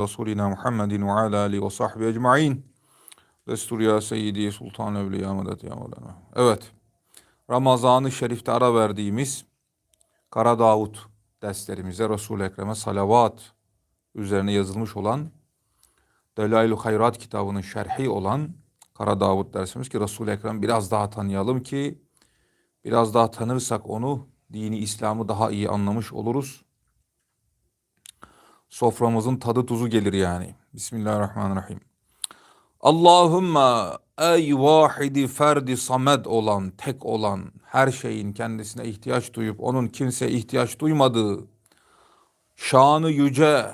Resulina Muhammedin ve ala alihi ve sahbihi ecma'in. Destur ya seyyidi sultan evliya medet ya Mevlana. Evet. Ramazan-ı Şerif'te ara verdiğimiz Kara Davut derslerimize Resul-i Ekrem'e salavat üzerine yazılmış olan Delail-i Hayrat kitabının şerhi olan Kara Davut dersimiz ki Resul-i Ekrem biraz daha tanıyalım ki biraz daha tanırsak onu dini İslam'ı daha iyi anlamış oluruz soframızın tadı tuzu gelir yani. Bismillahirrahmanirrahim. Allahümme ey vahidi ferdi samed olan, tek olan, her şeyin kendisine ihtiyaç duyup onun kimseye ihtiyaç duymadığı şanı yüce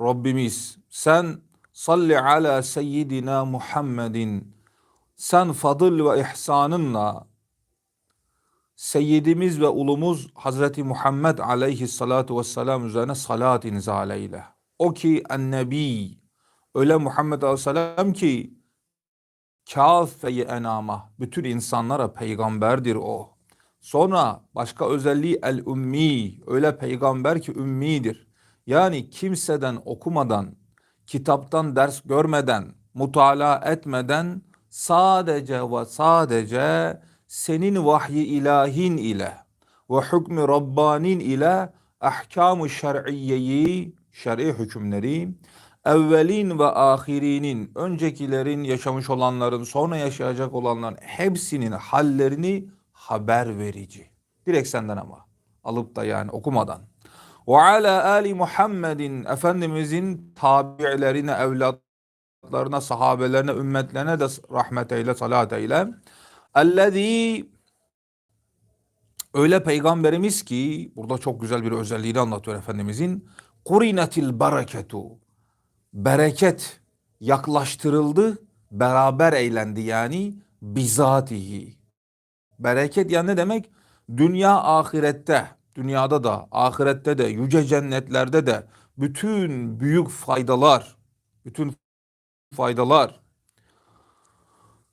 Rabbimiz sen salli ala seyyidina Muhammedin sen fadıl ve ihsanınla Seyyidimiz ve ulumuz Hazreti Muhammed aleyhissalatu vesselam üzerine salat inzal eyle. O ki ennebi, öyle Muhammed aleyhisselam ki kâfe-i enama, bütün insanlara peygamberdir o. Sonra başka özelliği el-ümmi, öyle peygamber ki ümmidir. Yani kimseden okumadan, kitaptan ders görmeden, mutala etmeden sadece ve sadece senin vahyi ilahin ile ve hükmü Rabbanin ile ahkamı şer'iyyeyi, şer'i hükümleri, evvelin ve ahirinin, öncekilerin, yaşamış olanların, sonra yaşayacak olanların hepsinin hallerini haber verici. Direkt senden ama. Alıp da yani okumadan. Ve ala ali Muhammedin, Efendimizin tabi'lerine, evlatlarına, sahabelerine, ümmetlerine de rahmet eyle, salat eyle. Ellezî öyle peygamberimiz ki burada çok güzel bir özelliğini anlatıyor Efendimizin. Kurinetil bereketu. Bereket yaklaştırıldı, beraber eğlendi yani bizatihi. Bereket yani ne demek? Dünya ahirette, dünyada da, ahirette de, yüce cennetlerde de bütün büyük faydalar, bütün faydalar,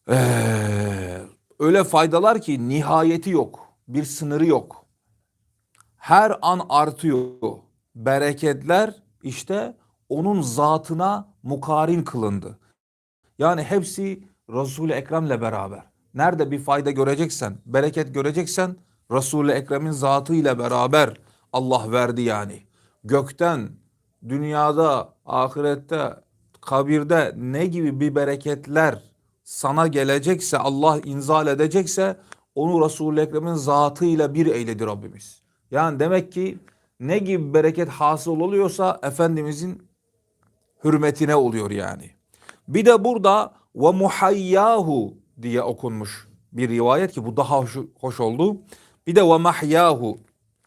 ee, öyle faydalar ki nihayeti yok. Bir sınırı yok. Her an artıyor. Bereketler işte onun zatına mukarin kılındı. Yani hepsi Resul-i Ekrem'le beraber. Nerede bir fayda göreceksen, bereket göreceksen Resul-i Ekrem'in zatıyla beraber Allah verdi yani. Gökten, dünyada, ahirette, kabirde ne gibi bir bereketler sana gelecekse, Allah inzal edecekse onu Resul-i Ekrem'in zatıyla bir eyledi Rabbimiz. Yani demek ki ne gibi bereket hasıl oluyorsa Efendimizin hürmetine oluyor yani. Bir de burada ve muhayyahu diye okunmuş bir rivayet ki bu daha hoş, hoş oldu. Bir de ve mahyahu.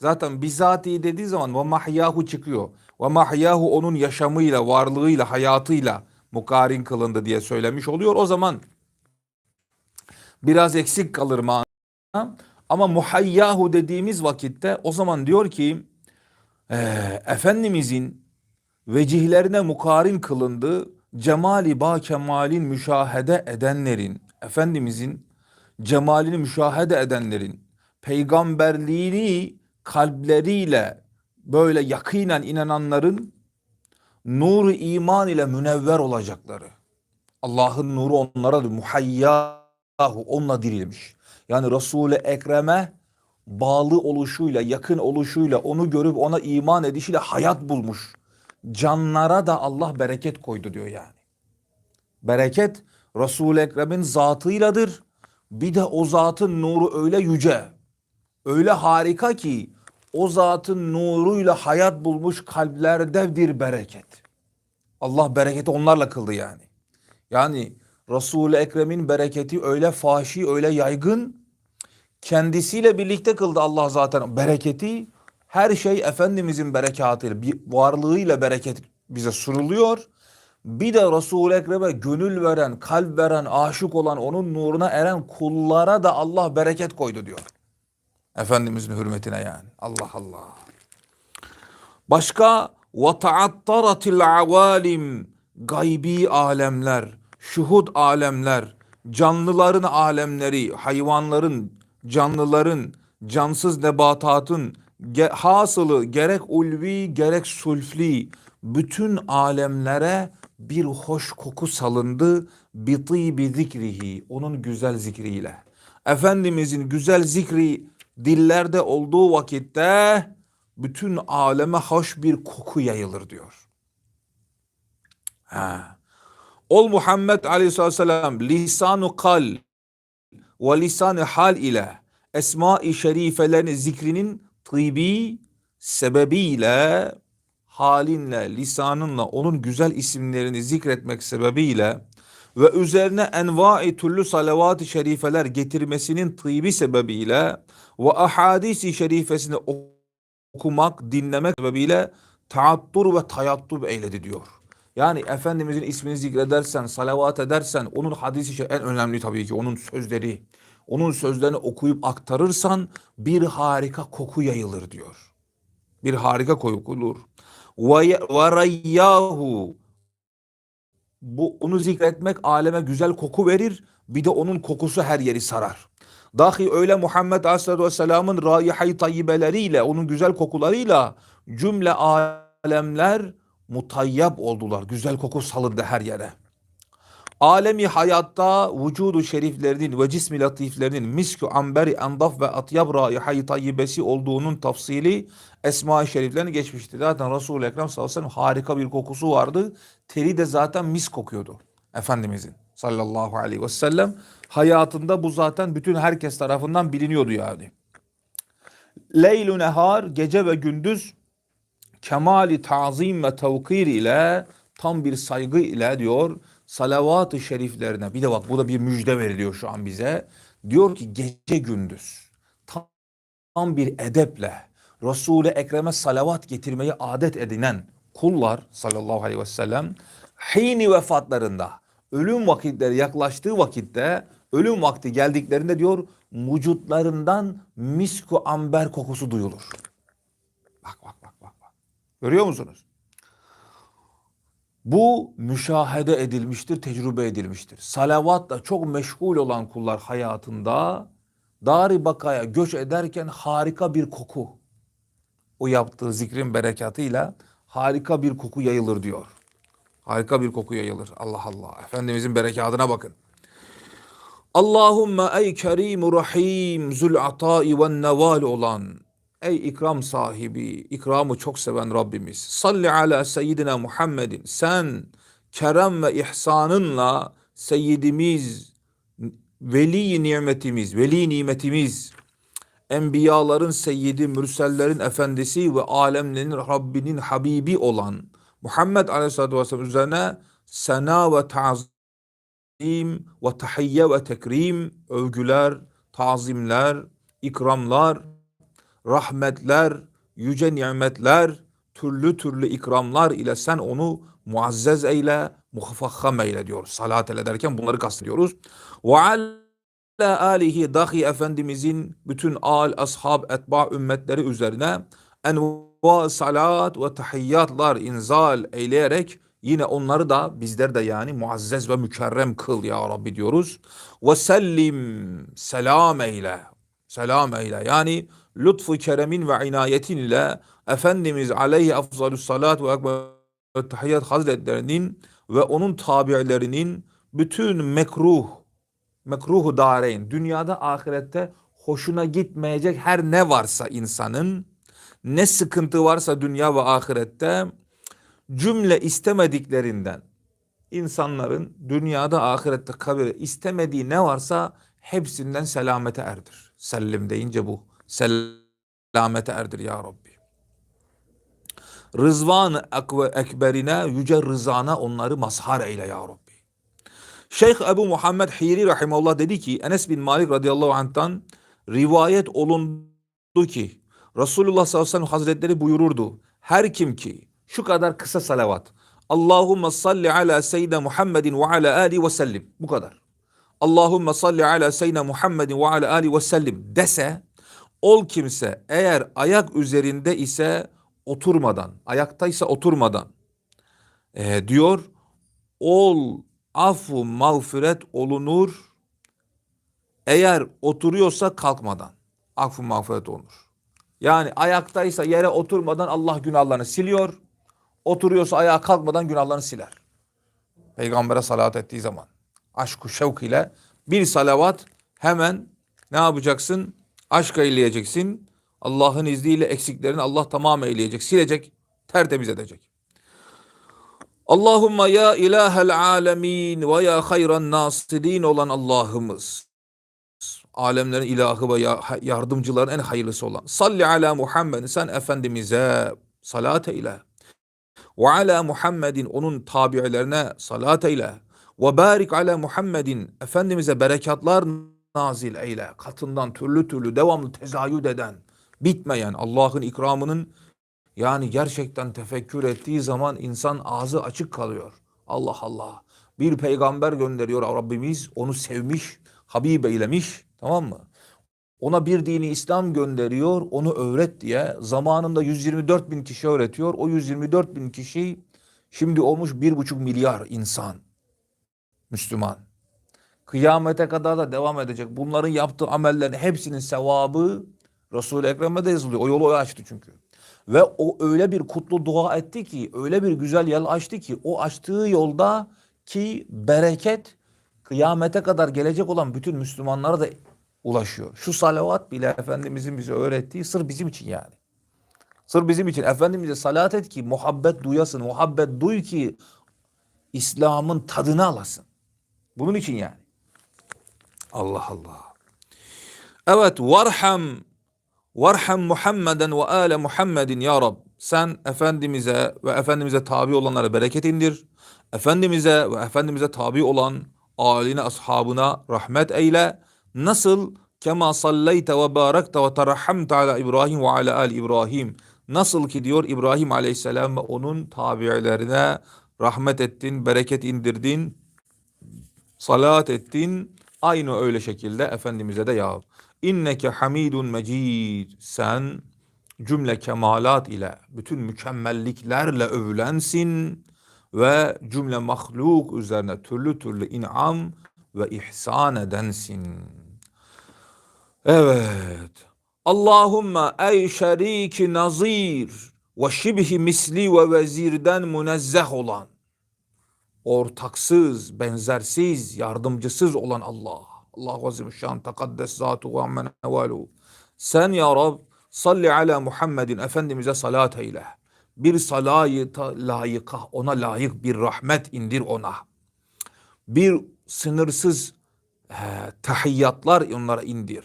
Zaten bizatihi dediği zaman ve mahyahu çıkıyor. Ve mahyahu onun yaşamıyla, varlığıyla, hayatıyla mukarin kılındı diye söylemiş oluyor. O zaman biraz eksik kalır mana. Ama muhayyahu dediğimiz vakitte o zaman diyor ki e, Efendimizin vecihlerine mukarin kılındı. Cemali ba kemalin müşahede edenlerin, Efendimizin cemalini müşahede edenlerin, peygamberliğini kalpleriyle böyle yakinen inananların nuru iman ile münevver olacakları. Allah'ın nuru onlara muhayyahu onunla dirilmiş. Yani Resul-i Ekrem'e bağlı oluşuyla, yakın oluşuyla, onu görüp ona iman edişiyle hayat bulmuş. Canlara da Allah bereket koydu diyor yani. Bereket Resul-i Ekrem'in zatıyladır. Bir de o zatın nuru öyle yüce, öyle harika ki o zatın nuruyla hayat bulmuş kalplerde bir bereket. Allah bereketi onlarla kıldı yani. Yani Resul-i Ekrem'in bereketi öyle faşi, öyle yaygın. Kendisiyle birlikte kıldı Allah zaten bereketi. Her şey Efendimizin berekatıyla, bir varlığıyla bereket bize sunuluyor. Bir de Resul-i Ekrem'e gönül veren, kalp veren, aşık olan, onun nuruna eren kullara da Allah bereket koydu diyor. Efendimizin hürmetine yani. Allah Allah. Başka taattaratil avalim gaybi alemler, şuhud alemler, canlıların alemleri, hayvanların, canlıların, cansız nebatatın ge, hasılı gerek ulvi gerek sulfli bütün alemlere bir hoş koku salındı. Biti bi zikrihi. Onun güzel zikriyle. Efendimizin güzel zikri dillerde olduğu vakitte bütün aleme hoş bir koku yayılır diyor. Ha. Ol Muhammed Aleyhisselatü Vesselam lisanu kal ve lisan-ı hal ile esma-i şerifelerin zikrinin tıbi sebebiyle halinle, lisanınla onun güzel isimlerini zikretmek sebebiyle ve üzerine enva-i türlü salavat-ı şerifeler getirmesinin tıbi sebebiyle ve ahadisi şerifesini okumak, dinlemek sebebiyle taattur ve tayattub eyledi diyor. Yani Efendimizin ismini zikredersen, salavat edersen, onun hadisi şey en önemli tabii ki onun sözleri. Onun sözlerini okuyup aktarırsan bir harika koku yayılır diyor. Bir harika koku olur. Ve rayyahu bu onu zikretmek aleme güzel koku verir. Bir de onun kokusu her yeri sarar. Dahi öyle Muhammed Aleyhisselatü Vesselam'ın raihay tayyibeleriyle, onun güzel kokularıyla cümle alemler mutayyab oldular. Güzel koku salındı her yere. Alemi hayatta vücudu şeriflerinin ve cismi latiflerinin miskü amberi endaf ve atyab raihay tayyibesi olduğunun tafsili Esma-i Şeriflerini geçmişti. Zaten Resul-i Ekrem sallallahu aleyhi ve sellem harika bir kokusu vardı. Teri de zaten mis kokuyordu. Efendimizin sallallahu aleyhi ve sellem hayatında bu zaten bütün herkes tarafından biliniyordu yani. Leylu nehar gece ve gündüz kemali tazim ve tevkir ile tam bir saygı ile diyor salavat-ı şeriflerine bir de bak bu da bir müjde veriliyor şu an bize. Diyor ki gece gündüz tam, tam bir edeple Resul-i Ekrem'e salavat getirmeyi adet edinen kullar sallallahu aleyhi ve sellem hini vefatlarında ölüm vakitleri yaklaştığı vakitte ölüm vakti geldiklerinde diyor vücutlarından misku amber kokusu duyulur. Bak. bak. Görüyor musunuz? Bu müşahede edilmiştir, tecrübe edilmiştir. Salavatla çok meşgul olan kullar hayatında Dari Bakaya göç ederken harika bir koku. O yaptığı zikrin berekatıyla harika bir koku yayılır diyor. Harika bir koku yayılır. Allah Allah. Efendimizin berekatına bakın. Allahümme ey kerimu rahim zul atai ve neval olan ey ikram sahibi ikramı çok seven Rabbimiz salli ala seyyidina Muhammedin. Sen kerem ve ihsanınla seyyidimiz veli nimetimiz veli nimetimiz enbiyaların seyyidi mürsellerin efendisi ve alemlerin Rabbinin habibi olan Muhammed Aleyhisselatü Vesselam üzerine sena ve tazim ve tahiyye ve tekrim övgüler, tazimler, ikramlar, rahmetler, yüce nimetler, türlü türlü ikramlar ile sen onu muazzez eyle, muhafakham eyle diyor. Salat ele derken bunları kastediyoruz. Ve ala alihi dahi Efendimizin bütün al, ashab, etba ümmetleri üzerine enva salat ve tahiyyatlar inzal eyleyerek yine onları da bizler de yani muazzez ve mükerrem kıl ya Rabbi diyoruz. Ve sellim selam eyle. Selam eyle. Yani lütfu keremin ve inayetin ile Efendimiz aleyhi afzalü salat ve ekber tahiyyat hazretlerinin ve onun tabi'lerinin bütün mekruh mekruhu dareyn dünyada ahirette hoşuna gitmeyecek her ne varsa insanın ne sıkıntı varsa dünya ve ahirette cümle istemediklerinden insanların dünyada ahirette kabir istemediği ne varsa hepsinden selamete erdir. Sellim deyince bu. Selamete erdir ya Rabbi. Rızvan ekberine, yüce rızana onları mazhar eyle ya Rabbi. Şeyh Ebu Muhammed Hiri Rahimullah dedi ki Enes bin Malik radıyallahu anh'tan rivayet olundu ki Resulullah sallallahu aleyhi ve sellem hazretleri buyururdu. Her kim ki şu kadar kısa salavat. Allahumme salli ala seyyidina Muhammedin ve ala ali ve sellim. Bu kadar. Allahumme salli ala seyyidina Muhammedin ve ala ali ve sellim dese ol kimse eğer ayak üzerinde ise oturmadan, ayaktaysa oturmadan e, diyor ol afu mağfiret olunur eğer oturuyorsa kalkmadan affu mağfiret olunur. Yani ayaktaysa yere oturmadan Allah günahlarını siliyor. Oturuyorsa ayağa kalkmadan günahlarını siler. Peygamber'e salat ettiği zaman. Aşk-ı şevk ile bir salavat hemen ne yapacaksın? Aşk eyleyeceksin. Allah'ın izniyle eksiklerini Allah tamam eyleyecek, silecek, tertemiz edecek. Allahumma ya ilahel alemin ve ya hayran nasirin olan Allah'ımız. Alemlerin ilahı ve ya- yardımcıların en hayırlısı olan. Salli ala Muhammed sen Efendimiz'e salat eyle. Ve ala Muhammedin onun tabiilerine salat eyle. Ve barik ala Muhammedin Efendimiz'e berekatlar nazil eyle. Katından türlü türlü devamlı tezayüd eden, bitmeyen Allah'ın ikramının yani gerçekten tefekkür ettiği zaman insan ağzı açık kalıyor. Allah Allah. Bir peygamber gönderiyor Rabbimiz. Onu sevmiş, Habib eylemiş. Tamam mı? Ona bir dini İslam gönderiyor. Onu öğret diye. Zamanında 124 bin kişi öğretiyor. O 124 bin kişi şimdi olmuş bir buçuk milyar insan. Müslüman. Kıyamete kadar da devam edecek. Bunların yaptığı amellerin hepsinin sevabı Resul-i Ekrem'e de yazılıyor. O yolu o açtı çünkü. Ve o öyle bir kutlu dua etti ki, öyle bir güzel yol açtı ki, o açtığı yolda ki bereket kıyamete kadar gelecek olan bütün Müslümanlara da ulaşıyor. Şu salavat bile Efendimizin bize öğrettiği sır bizim için yani. Sır bizim için. Efendimiz'e salat et ki muhabbet duyasın. Muhabbet duy ki İslam'ın tadını alasın. Bunun için yani. Allah Allah. Evet varham varham Muhammeden ve ale Muhammedin ya Rab. Sen Efendimiz'e ve Efendimiz'e tabi olanlara bereket indir. Efendimiz'e ve Efendimiz'e tabi olan aline ashabına rahmet eyle. Nasıl kema salleyte ve barakte ve terhamte ala İbrahim ve ala ali İbrahim. Nasıl ki diyor İbrahim aleyhisselam ve onun tabiilerine rahmet ettin, bereket indirdin, salat ettin. Aynı öyle şekilde Efendimiz'e de ya. İnneke hamidun mecid. Sen cümle kemalat ile, bütün mükemmelliklerle övülensin ve cümle mahluk üzerine türlü türlü inam ve ihsan edensin. Evet. Allahümme ey şeriki nazir ve şibhi misli ve vezirden münezzeh olan, ortaksız, benzersiz, yardımcısız olan Allah. Allah Azimüşşan tekaddes zatu ve ammen evalu. Sen ya Rab salli ala Muhammedin Efendimiz'e salat eyle. Bir salayı layıka, ona layık bir rahmet indir ona. Bir sınırsız e, tahiyyatlar onlara indir.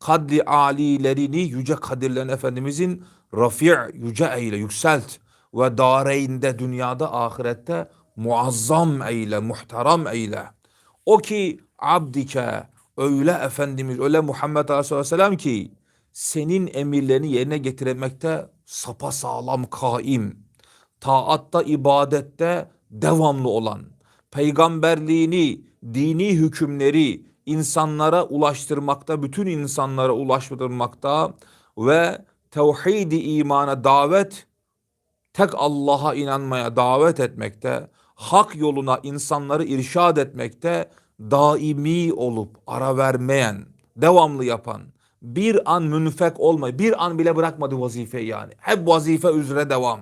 Kadri alilerini yüce kadirlerini Efendimizin rafi' yüce eyle, yükselt. Ve dareynde dünyada ahirette muazzam eyle, muhterem eyle. O ki abdike öyle Efendimiz, öyle Muhammed Aleyhisselam ki senin emirlerini yerine getirmekte sapa sağlam kaim, taatta, ibadette devamlı olan, peygamberliğini, dini hükümleri insanlara ulaştırmakta, bütün insanlara ulaştırmakta ve tevhidi imana davet, tek Allah'a inanmaya davet etmekte, hak yoluna insanları irşad etmekte daimi olup ara vermeyen, devamlı yapan, bir an münfek olmayı, bir an bile bırakmadı vazifeyi yani. Hep vazife üzere devam.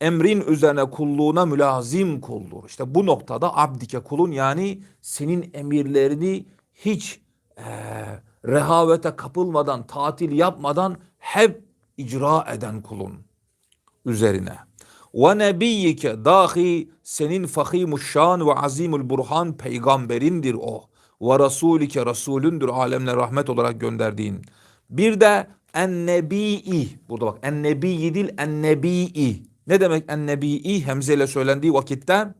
Emrin üzerine kulluğuna mülazim kuldur. İşte bu noktada abdike kulun yani senin emirlerini hiç e, rehavete kapılmadan, tatil yapmadan hep icra eden kulun üzerine. Ve nebiyyike dahi senin fahimüş şan ve azimül burhan peygamberindir o. Ve rasulike rasulündür alemle rahmet olarak gönderdiğin. Bir de ennebi'i burada bak ennebi'i değil ennebi'i. Ne demek ennebi'i? Hemze ile söylendiği vakitte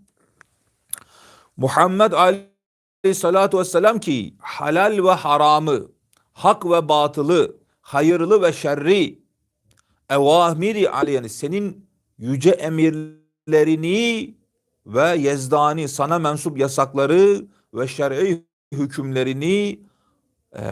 Muhammed aleyhissalatu vesselam ki halal ve haramı, hak ve batılı, hayırlı ve şerri, evamiri aleyhine senin yüce emirlerini ve yezdani sana mensup yasakları ve şer'i hükümlerini e,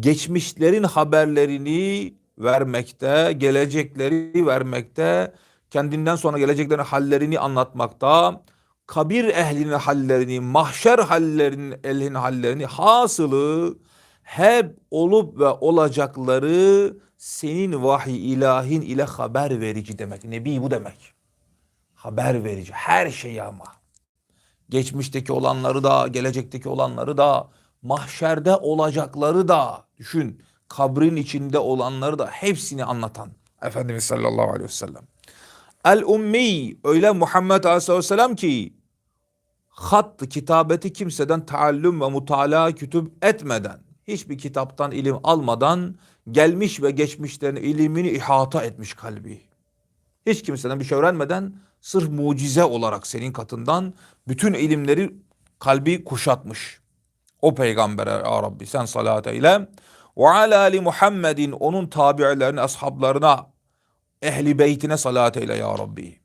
geçmişlerin haberlerini vermekte, gelecekleri vermekte, kendinden sonra geleceklerin hallerini anlatmakta, kabir ehlinin hallerini, mahşer hallerinin ehlinin hallerini hasılı hep olup ve olacakları senin vahiy ilahin ile haber verici demek. Nebi bu demek. haber verici. Her şeyi ama. Geçmişteki olanları da, gelecekteki olanları da, mahşerde olacakları da, düşün, kabrin içinde olanları da hepsini anlatan Efendimiz sallallahu aleyhi ve sellem. El ummi öyle Muhammed aleyhisselam ki hattı kitabeti kimseden taallüm ve mutala kütüp etmeden hiçbir kitaptan ilim almadan gelmiş ve geçmişlerin ilimini ihata etmiş kalbi. Hiç kimseden bir şey öğrenmeden sırf mucize olarak senin katından bütün ilimleri kalbi kuşatmış. O peygambere ya Rabbi sen salat eyle. Ve ala ali Muhammedin onun tabi'lerine, ashablarına, ehli beytine salat eyle ya Rabbi.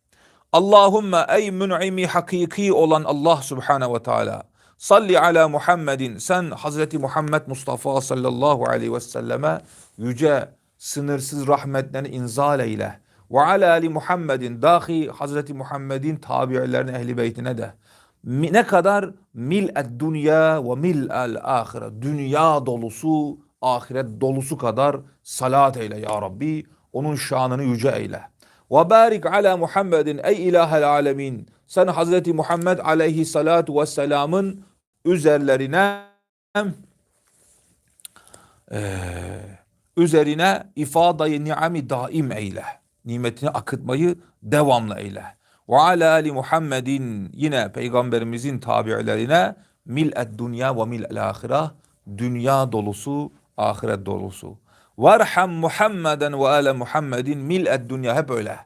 Allahümme ey mün'imi hakiki olan Allah subhanehu ve teala. Salli ala Muhammedin. Sen Hazreti Muhammed Mustafa sallallahu aleyhi ve selleme yüce sınırsız rahmetlerini inzal eyle. Ve ala ali Muhammedin. Dahi Hazreti Muhammedin tabi'lerine ehli beytine de. Ne kadar mil'ed dünya ve mil'el ahire. Dünya dolusu, ahiret dolusu kadar salat eyle ya Rabbi. Onun şanını yüce eyle. Ve barik ala Muhammedin ey ilahel alemin. Sen Hazreti Muhammed aleyhissalatu vesselamın üzerlerine eee, üzerine ifadayı ni'ami daim eyle. Nimetini akıtmayı devamlı eyle. Ve ala ali Muhammedin yine peygamberimizin tabi'lerine mil'ed dünya ve mil'el ahireh dünya dolusu, ahiret dolusu. Varham Muhammeden ve ale Muhammedin mil'ed dünya hep öyle.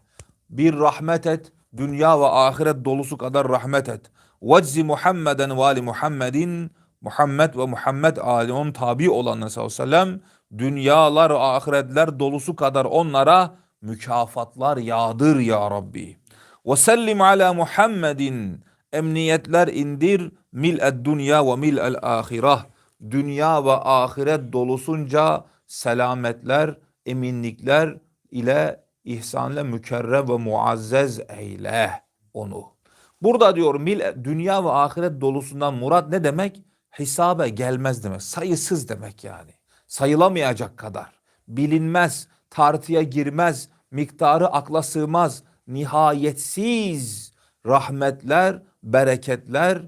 Bir rahmet et, dünya ve ahiret dolusu kadar rahmet et. Veczi Muhammeden ve ali Muhammedin Muhammed ve Muhammed ali onun tabi olanlar sallallahu aleyhi ve sellem dünyalar, ahiretler dolusu kadar onlara mükafatlar yağdır ya Rabbi. Ve sellim ala Muhammedin emniyetler indir mil'ed dünya ve mil'el ahireh. Dünya ve ahiret dolusunca selametler, eminlikler ile ihsanla mükerrem ve muazzez eyle onu. Burada diyor mil, dünya ve ahiret dolusundan murat ne demek? Hisabe gelmez demek. Sayısız demek yani. Sayılamayacak kadar. Bilinmez, tartıya girmez, miktarı akla sığmaz. Nihayetsiz rahmetler, bereketler,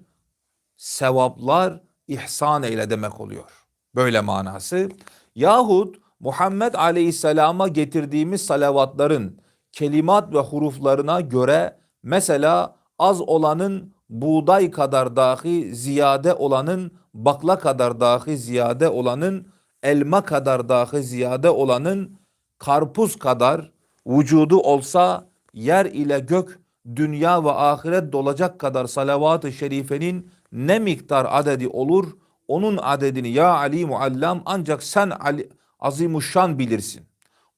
sevaplar ihsan eyle demek oluyor. Böyle manası. Yahut Muhammed Aleyhisselam'a getirdiğimiz salavatların kelimat ve huruflarına göre mesela az olanın buğday kadar dahi ziyade olanın bakla kadar dahi ziyade olanın elma kadar dahi ziyade olanın karpuz kadar vücudu olsa yer ile gök dünya ve ahiret dolacak kadar salavat-ı şerifenin ne miktar adedi olur onun adedini ya Ali muallam ancak sen Ali, azimuşşan bilirsin.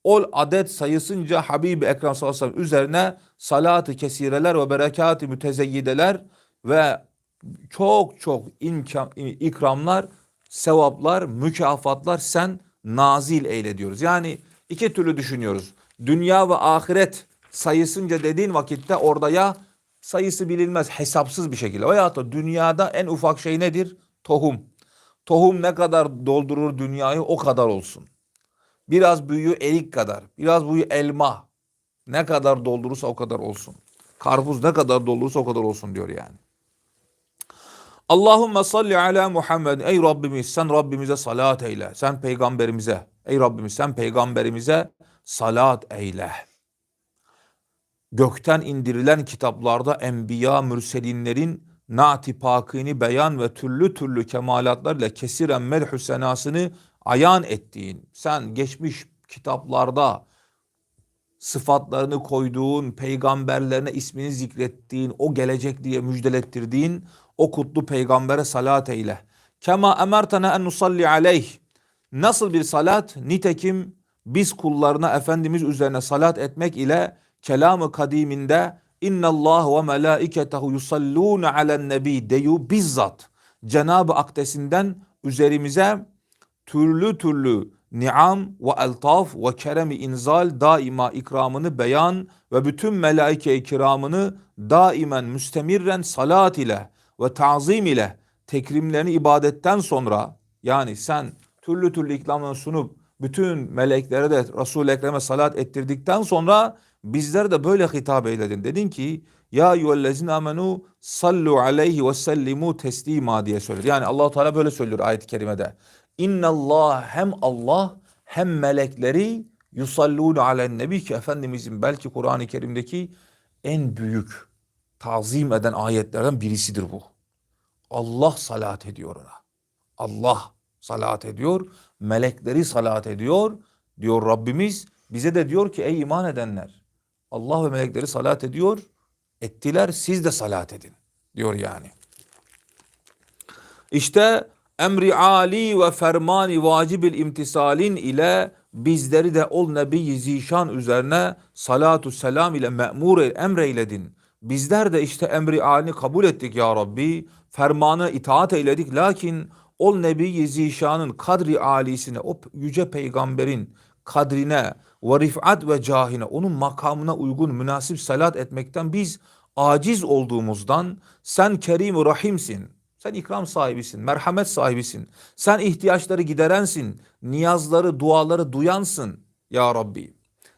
Ol adet sayısınca Habib-i Ekrem sallallahu aleyhi ve sellem üzerine salatı kesireler ve berekatı mütezeyyideler ve çok çok imkan, ikramlar, sevaplar, mükafatlar sen nazil eyle diyoruz. Yani iki türlü düşünüyoruz. Dünya ve ahiret sayısınca dediğin vakitte orada ya sayısı bilinmez hesapsız bir şekilde veyahut da dünyada en ufak şey nedir? Tohum. Tohum ne kadar doldurur dünyayı o kadar olsun. Biraz büyüğü erik kadar, biraz büyüğü elma. Ne kadar doldurursa o kadar olsun. Karpuz ne kadar doldurursa o kadar olsun diyor yani. Allahümme salli ala Muhammed. Ey Rabbimiz sen Rabbimize salat eyle. Sen peygamberimize. Ey Rabbimiz sen peygamberimize salat eyle. Gökten indirilen kitaplarda enbiya, mürselinlerin naati pakini beyan ve türlü türlü kemalatlarla kesiren medhü senasını ayan ettiğin, sen geçmiş kitaplarda sıfatlarını koyduğun, peygamberlerine ismini zikrettiğin, o gelecek diye müjdelettirdiğin o kutlu peygambere salat eyle. Kema emertena en nusalli aleyh. Nasıl bir salat? Nitekim biz kullarına Efendimiz üzerine salat etmek ile kelamı kadiminde inna Allah ve melaiketehu yusallun alen nebi deyu bizzat Cenab-ı Akdesinden üzerimize türlü türlü niam ve eltaf ve keremi inzal daima ikramını beyan ve bütün melaike-i kiramını daimen müstemirren salat ile ve tazim ile tekrimlerini ibadetten sonra yani sen türlü türlü ikramlarını sunup bütün meleklere de Resul-i Ekrem'e salat ettirdikten sonra bizlere de böyle hitap eyledin. Dedin ki Ya eyyühellezine amenu sallu aleyhi ve sellimu teslima diye söylüyor. Yani allah Teala böyle söylüyor ayet-i kerimede. İnnallah hem Allah hem melekleri yusallûne alen nebi ki Efendimizin belki Kur'an-ı Kerim'deki en büyük tazim eden ayetlerden birisidir bu. Allah salat ediyor ona. Allah salat ediyor. Melekleri salat ediyor. Diyor Rabbimiz bize de diyor ki ey iman edenler. Allah ve melekleri salat ediyor. Ettiler siz de salat edin. Diyor yani. İşte emri ali ve fermani vacibil imtisalin ile bizleri de ol nebi zişan üzerine salatu selam ile me'mur emreyledin. Bizler de işte emri alini kabul ettik ya Rabbi. Fermanı itaat eyledik. Lakin ol nebi zişanın kadri alisine, o yüce peygamberin kadrine ve rifat ve cahine, onun makamına uygun münasip salat etmekten biz aciz olduğumuzdan sen kerim rahimsin. Sen ikram sahibisin, merhamet sahibisin. Sen ihtiyaçları giderensin, niyazları, duaları duyansın ya Rabbi.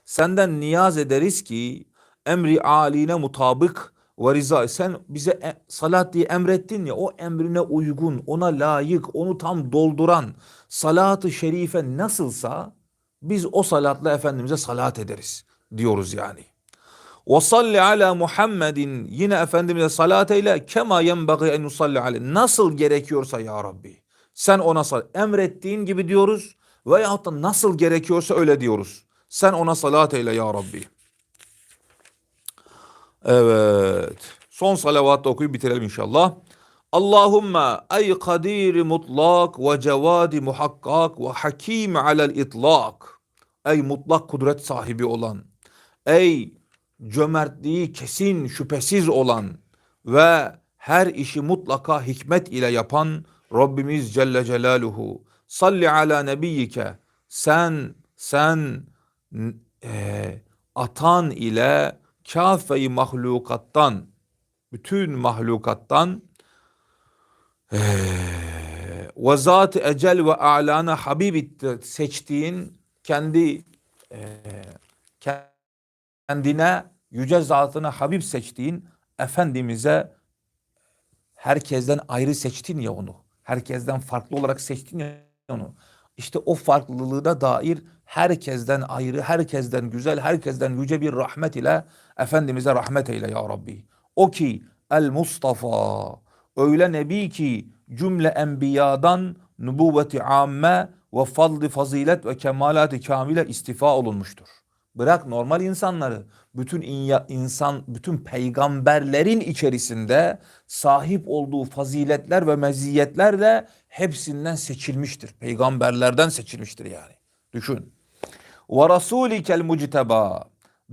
Senden niyaz ederiz ki emri aline mutabık ve rıza. Sen bize e- salat diye emrettin ya o emrine uygun, ona layık, onu tam dolduran salatı şerife nasılsa biz o salatla Efendimiz'e salat ederiz diyoruz yani. Ve salli ala Muhammedin yine Efendimiz'e salat eyle kema yenbagi en nusalli aleyh. Nasıl gerekiyorsa ya Rabbi. Sen ona sal emrettiğin gibi diyoruz veyahut da nasıl gerekiyorsa öyle diyoruz. Sen ona salat eyle ya Rabbi. Evet. Son salavat da okuyup bitirelim inşallah. Allahümme ey kadiri mutlak ve cevadi muhakkak ve hakim alel itlak. Ey mutlak kudret sahibi olan. Ey cömertliği kesin şüphesiz olan ve her işi mutlaka hikmet ile yapan Rabbimiz Celle Celaluhu. Salli ala nebiyyike. Sen, sen e, atan ile kafeyi mahlukattan, bütün mahlukattan e, ve zat ecel ve a'lana habib seçtiğin kendi e, kendine yüce zatına Habib seçtiğin Efendimiz'e herkesten ayrı seçtin ya onu. Herkesten farklı olarak seçtin ya onu. İşte o farklılığına dair herkesten ayrı, herkesten güzel, herkesten yüce bir rahmet ile Efendimiz'e rahmet eyle ya Rabbi. O ki El Mustafa öyle nebi ki cümle enbiyadan nübüvveti amme ve fadli fazilet ve kemalat-ı kamile istifa olunmuştur. Bırak normal insanları, bütün insan, bütün peygamberlerin içerisinde sahip olduğu faziletler ve meziyetlerle hepsinden seçilmiştir. Peygamberlerden seçilmiştir yani. Düşün. Ve rasulikel mucteba.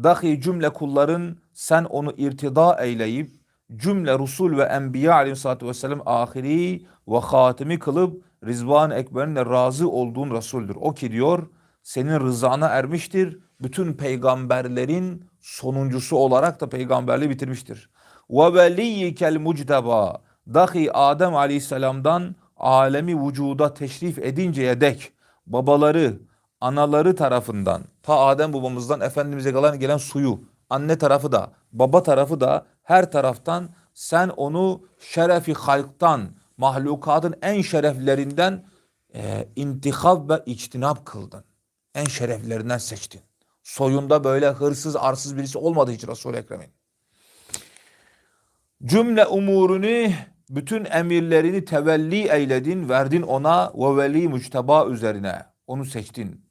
Dahi cümle kulların sen onu irtida eyleyip cümle rusul ve enbiya aleyhissalatü vesselam ahiri ve hatimi kılıp Rizvan Ekber'in razı olduğun Resul'dür. O ki diyor senin rızana ermiştir. Bütün peygamberlerin sonuncusu olarak da peygamberliği bitirmiştir. Ve veliyyikel mucteba dahi Adem aleyhisselamdan alemi vücuda teşrif edinceye dek babaları, anaları tarafından ta Adem babamızdan Efendimiz'e gelen, gelen suyu anne tarafı da baba tarafı da her taraftan sen onu şerefi halktan mahlukatın en şereflerinden e, intikab ve içtinap kıldın. En şereflerinden seçtin. Soyunda böyle hırsız arsız birisi olmadı hiç Resul-i Ekrem'in. Cümle umurunu bütün emirlerini tevelli eyledin, verdin ona ve veli müçteba üzerine. Onu seçtin.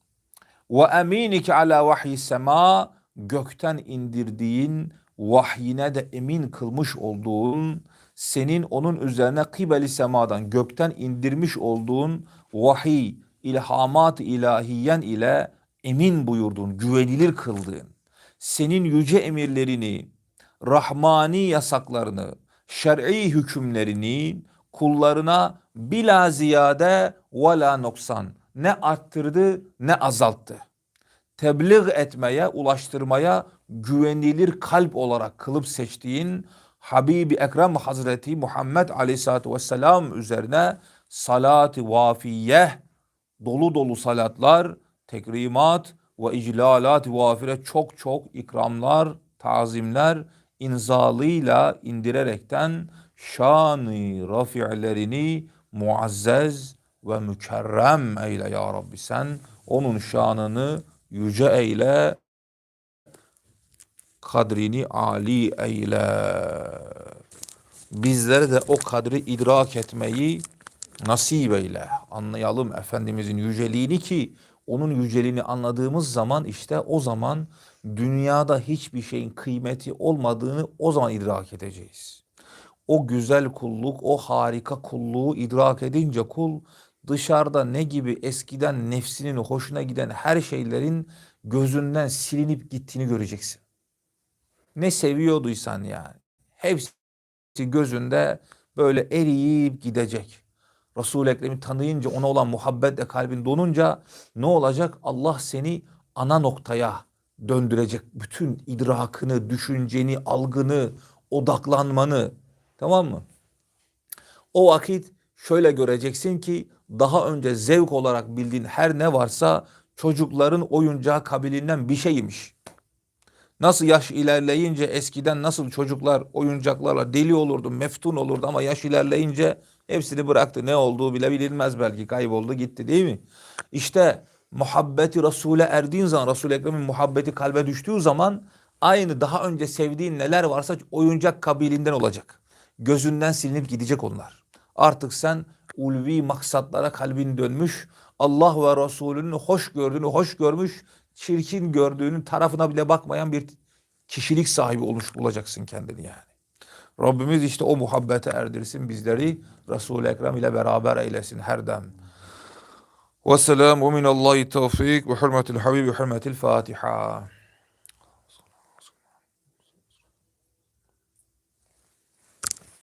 Ve eminike ala vahyi sema gökten indirdiğin vahyine de emin kılmış olduğun senin onun üzerine kıbeli semadan gökten indirmiş olduğun vahiy, ilhamat ilahiyen ile emin buyurduğun, güvenilir kıldığın, senin yüce emirlerini, rahmani yasaklarını, şer'i hükümlerini kullarına bila ziyade ve la noksan ne arttırdı ne azalttı. Tebliğ etmeye, ulaştırmaya güvenilir kalp olarak kılıp seçtiğin Habibi Ekrem Hazreti Muhammed Aleyhisselatü Vesselam üzerine salat-ı vafiye dolu dolu salatlar, tekrimat ve iclalat-ı vafire çok çok ikramlar, tazimler, inzalıyla indirerekten şanı rafi'lerini muazzez ve mükerrem eyle ya Rabbi sen onun şanını yüce eyle kadrini ali eyle bizlere de o kadri idrak etmeyi nasip eyle. Anlayalım Efendimizin yüceliğini ki onun yüceliğini anladığımız zaman işte o zaman dünyada hiçbir şeyin kıymeti olmadığını o zaman idrak edeceğiz. O güzel kulluk, o harika kulluğu idrak edince kul dışarıda ne gibi eskiden nefsinin hoşuna giden her şeylerin gözünden silinip gittiğini göreceksin. Ne seviyorduysan yani. Hepsi gözünde böyle eriyip gidecek. Resul-i Ekrem'i tanıyınca ona olan muhabbetle kalbin donunca ne olacak? Allah seni ana noktaya döndürecek. Bütün idrakını, düşünceni, algını, odaklanmanı. Tamam mı? O vakit şöyle göreceksin ki daha önce zevk olarak bildiğin her ne varsa çocukların oyuncağı kabiliğinden bir şeymiş. Nasıl yaş ilerleyince eskiden nasıl çocuklar oyuncaklarla deli olurdu, meftun olurdu ama yaş ilerleyince hepsini bıraktı. Ne olduğu bile bilinmez belki kayboldu gitti değil mi? İşte muhabbeti Resul'e erdiğin zaman, Resul-i Ekrem'in muhabbeti kalbe düştüğü zaman aynı daha önce sevdiğin neler varsa oyuncak kabiliğinden olacak. Gözünden silinip gidecek onlar. Artık sen ulvi maksatlara kalbin dönmüş, Allah ve Resulünün hoş gördüğünü hoş görmüş, çirkin gördüğünün tarafına bile bakmayan bir kişilik sahibi olmuş bulacaksın kendini yani. Rabbimiz işte o muhabbete erdirsin bizleri Resul-i Ekrem ile beraber eylesin her dem. Ve selamu minallahi tevfik ve hürmetil habib ve hürmetil Fatiha.